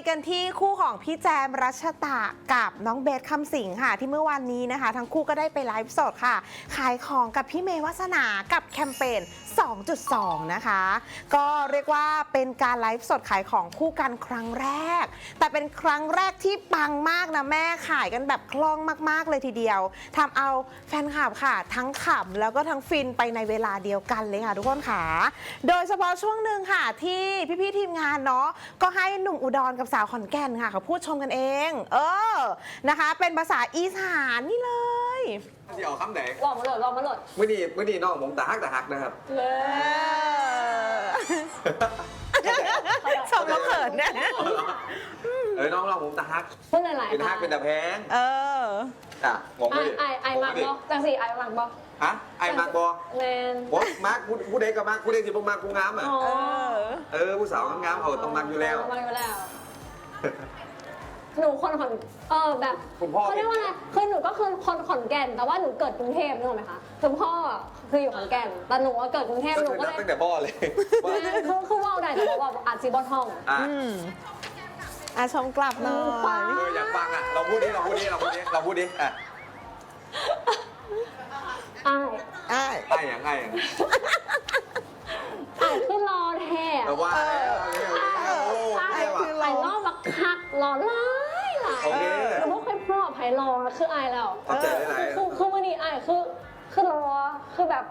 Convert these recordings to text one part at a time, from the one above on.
กันที่คู่ของพี่แจมรัชตะกับน้องเบสคำสิงค่ะ ที่เมื่อวานนี้นะคะ ทั้งคู่ก็ได้ไปไลฟ์สดค่ะ ขายของกับพี่เมย์วัสนากับแคมเปญ 2.2 นะคะ ก็เรียกว่าเป็นการไลฟ์สดขายของคู่กันครั้งแรก แต่เป็นครั้งแรกที่ปังมากนะแม่ขายกันแบบคล่องมาก ๆ เลยทีเดียวทำเอาแฟนคลับค่ะ ทั้งขำแล้วก็ทั้งฟินไปในเวลาเดียวกันเลยค่ะทุกคนค่ะ โดยเฉพาะช่วงหนึ่งค่ะที่พี่ๆทีมงานเนาะก็ให้หนุ่มอุดรกับสาวขอนแก่นค่ะเขาพูดชมกันเอง เออนะคะ เป็นภาษาอีสานนี่เลยที่เอาคำไหนลองมาโหลดลองมาโหลดมื่อนี้มื่อนี้น้องผมตาฮักตาฮักนะครับเลเอยอชมแล้วเขินเนี่ยเออน้องน้องผมตาฮักพูดหลายๆเป็นฮักเป็นตาแพงเอออะงงไอไม่ดิไอไอมักงงบอจังสีไอมักบอฮะไอ้มากบอแมนผมมาร์คผู้เด็กกับมาร์คผู้เด็กที่ผมมาร์คผู้งามอะอ๋อเออเออผู้สาวงามๆเขาต้องมาร์คอยู่แล้วมาอยู่แล้ว หนูคนขอนเออแบบคุณพ่อ เขาเรียกว่าอะไรคือหนูก็คือคนขอนแก่น แต่ว่าหนูเกิดกรุงเทพนึกออกไหมคะคือพ่อคืออยู่ขอนแก่นแต่หนูว่าเกิดกรุงเทพก็หนูคือก็นับเลยตั้งแต่บ่อเลยว่าแม่คือคือว่าวได้แต่ว่าอาจซีบอท่อง อะอืมอะชมกลับหน่อป้ายเอออยากฟังอะเราพูดดิเราพูดดิเราพูดดิเราพูดดิอะอ้ายอะไอ้อย่างไอ้อย่างอ้ายคือรอแท้แต่ว่าแล้วโอ้โห กคักรอหลายหลายโอเคหนูไม่เคยพรอบไผ่รอคืออายแล้วขอบใจหลายคือคือวันนี้อายคือคือรอคือแบบ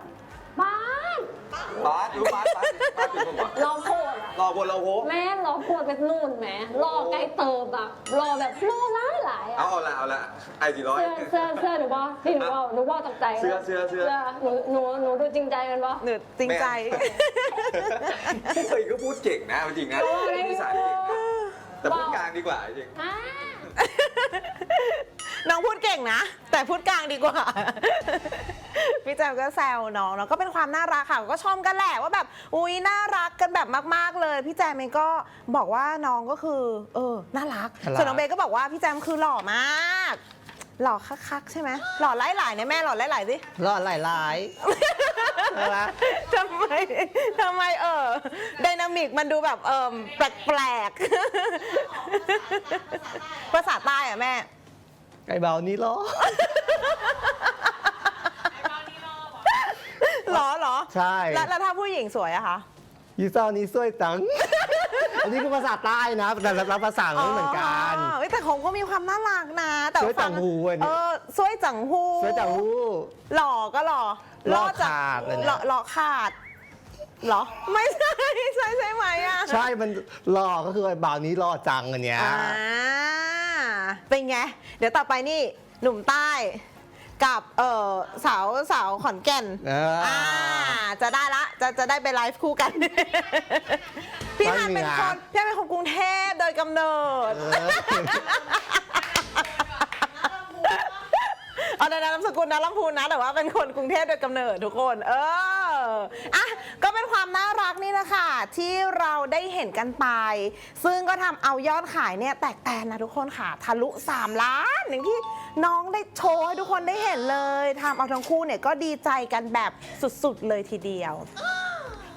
บ้านๆบาสรู้บาสบาสบาสเป็นคนบอกรอโคตรอะ รอบนเราโหแม่รอโคตรเป็นนู่นแหมรอใกล้เติมอะรอแบบรอหลายหลายเอาอะเอาละเอาละไอ้สี่ร้อย เสื้อเสื้อเสื้อหนูบอกที่หนูบอกหนูบอกจากใจนะเสื้อเสื้อเสื้อ หนูหนูหนูดูจริงใจกันปะหนูจริงใจเฮ้ยก็พูดเก่งนะเอาจริงนะพูดภาษาเก่งนะ แต่พูดกลางดีกว่าจริงอ่าน้องพูดเก่งนะ แต่พูดกลางดีกว่า พี่แจมก็แซวน้องเนาะก็เป็นความน่ารักค่ะก็ชมกันแหละว่าแบบอุ้ยน่ารักกันแบบมาก ๆเลย พี่แจมเองก็บอกว่าน้องก็คือเออน่ารักน่ารัก ส่วนน้องเบย์ก็บอกว่าพี่แจมคือหล่อมาก หล่อคักๆใช่ไหมหล่อไล่หลายเนี่ยแม่หล่อไล่หลายสิรอดหลาย หลายๆนะทำไมทำไมเออไดนามิกมันดูแบบเออแปลกๆภาษาใต้อะแม่ ไก่เบานี่รอหรอเหรอใช่แล้วแล้วถ้าผู้หญิงสวยอะคะ ยีเศร้านี้สวยจัง อันนี้คือภาษาใต้นะแต่ละภาษาไม่เหมือนกันเอ้ยแต่เขาก็มีความน่ารักนะ แต่สวยจังหูอันนี้ เออ สวยจังหูสวยจังหู้หล่อก็หล่อหล่อจังขาดเลยเนี่ย หล่อหล่อขาดเหรอ ไม่ใช่ใช่ใช่ไหมอะใช่มันรอก็คือไอ้เบานี้รอจังอันเนี้ยอ่าเป็นไง เดี๋ยวต่อไปนี่หนุ่มใต้ กับเออสาวสาวขอนแก่นเออ อ่าจะได้ละจะจะได้ไปไลฟ์คู่กัน พี่ฮันเป็นคนพี่ฮันเป็นคนกรุงเทพโดยกำเนิด เออ เอามสกุลนะลำพูนนะ แต่ว่าเป็นคนกรุงเทพโดยกำเนิดทุกคน เอออะก็เป็นความน่ารักนี่นะคะ ที่เราได้เห็นกันไป ซึ่งก็ทำเอายอดขายเนี่ยแตกแตนนะทุกคนค่ะ ทะลุ 3 ล้าน อย่างที่น้องได้โชว์ให้ทุกคนได้เห็นเลยทำเอาทั้งคู่เนี่ยก็ดีใจกันแบบสุดๆเลยทีเดียว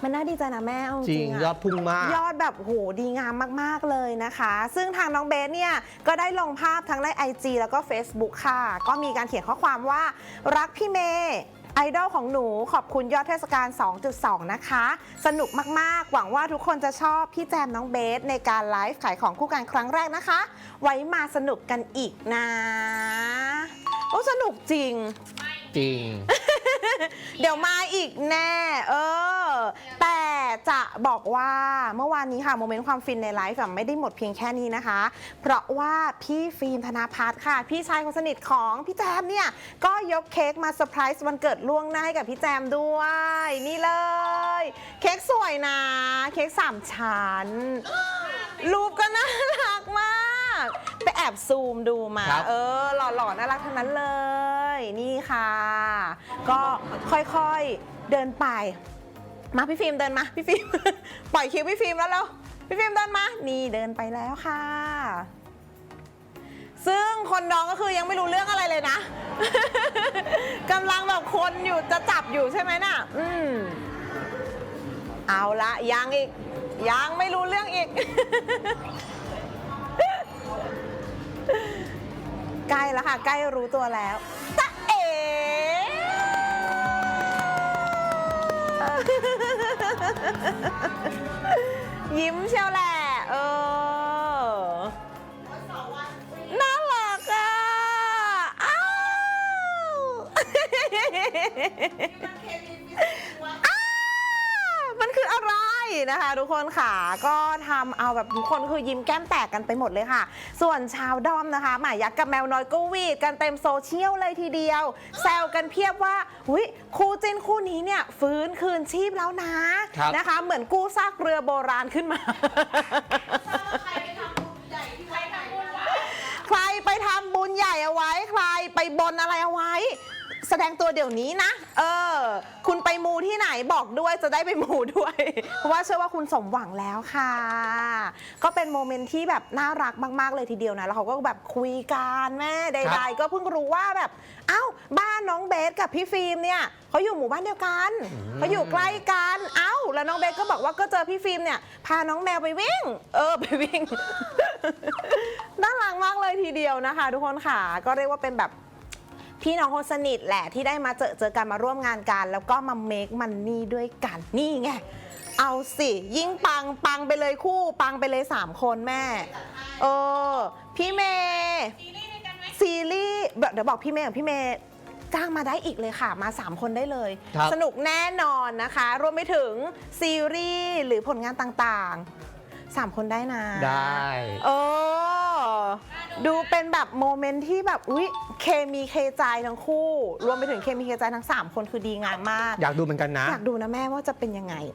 มันน่าดีใจนะแม่เอาจจริริงงยออะดพุ่งมาก ยอดแบบโหดีงามมาก ๆ เลยนะคะ ซึ่งทางน้องเบสเนี่ย ก็ได้ลงภาพทั้งใน IG แล้วก็ Facebook ค่ะ ก็มีการเขียนข้อความว่ารักพี่เมย์ไอดอลของหนูขอบคุณยอดเทศกาล 2.2 นะคะ สนุกมาก ๆ หวังว่าทุกคนจะชอบพี่แจมน้องเบสในการไลฟ์ขายของคู่กันครั้งแรกนะคะ ไว้มาสนุกกันอีกนะ โอ้สนุกจริง จริง เดี๋ยวมาอีกแน่ เออ แต่จะบอกว่าเมื่อวานนี้ค่ะ โมเมนต์ความฟินในไลฟ์อะไม่ได้หมดเพียงแค่นี้นะคะ เพราะว่าพี่ฟิล์มธนาพัฒน์ค่ะ พี่ชายคนสนิทของพี่แจมเนี่ย ก็ยกเค้กมาเซอร์ไพรส์วันเกิดล่วงหน้าให้กับพี่แจมด้วย นี่เลย เค้กสวยนะ เค้กสามชั้น รูปก็น่ารักมาก ไปแอบซูมดูมา ครับ เออ หล่อๆน่ารักทั้งนั้นเลย นี่ค่ะ ก็ค่อยๆเดินไป มาพี่ฟิล์มเดินมาพี่ฟิล์ม ปล่อยคิวพี่ฟิล์มแล้วเราพี่ฟิล์มเดินมา นี่เดินไปแล้วค่ะ ซึ่งคนน้องก็คือยังไม่รู้เรื่องอะไรเลยนะกำลังแบบคนอยู่จะจับอยู่ใช่ไหมน่ะ อืมเอาละยังอีก ยังไม่รู้เรื่องอีก ใกล้แล้วค่ะ ใกล้รู้ตัวแล้ว ยิ้มเชียวแหละ เออ น่ารักอะ อ้าว นะคะ ทุกคนค่ะก็ทำเอาแบบทุกคนคือยิ้มแก้มแตกกันไปหมดเลยค่ะ ส่วนชาวดอมนะคะหมายักษ์กับแมวน้อยก็หวีดกันเต็มโซเชียลเลยทีเดียว แซวกันเพียบว่าหุยคู่จิ้นคู่นี้เนี่ยฟื้นคืนชีพแล้วนะครับ นะคะ เหมือนกู้ซากเรือโบราณขึ้นมา ใครไปทำบุญใหญ่เอาไว้ ใครไปบนอะไรเอาไว้ แสดงตัวเดี๋ยวนี้นะ เออ คุณไปมูที่ไหนบอกด้วยจะได้ไปมูด้วย เพราะว่าเชื่อว่าคุณสมหวังแล้วค่ะ ก็เป็นโมเมนต์ที่แบบน่ารักมากๆเลยทีเดียวนะ แล้วเขาก็แบบคุยกันแม่ใดๆก็เพิ่งรู้ว่าแบบ เอ้า บ้านน้องเบสกับพี่ฟิล์มเนี่ยเขาอยู่หมู่บ้านเดียวกันเขาอยู่ใกล้กัน เอ้า แล้วน้องเบสก็บอกว่าก็เจอพี่ฟิล์มเนี่ยพาน้องแมวไปวิ่ง เออไปวิ่งน่ารักมากเลยทีเดียวนะคะ ทุกคนค่ะ ก็เรียกว่าเป็นแบบ พี่น้องคนสนิทแหละที่ได้มาเจอเจอกันมาร่วมงานกัน แล้วก็มาเมคมันนี่ด้วยกันนี่ไงเอาสิ ยิ่งปังปังไปเลยคู่ปังไปเลย 3 คนแม่ เออ พี่เมย์ซีรีส์เดี๋ยวบอกพี่เมย์กับพี่เมย์จ้างมาได้อีกเลยค่ะมา 3 คนได้เลยครับสนุกแน่นอนนะคะ รวมไปถึงซีรีส์หรือผลงานต่างๆ 3 คนได้นะ ได้ เออ ดูเป็นแบบโมเมนต์ที่แบบอุ๊ยเคมีเคใจทั้งคู่ รวมไปถึงเคมีเคใจทั้ง 3 คนคือดีงามมาก อยากดูเหมือนกันนะ อยากดูนะแม่ว่าจะเป็นยังไง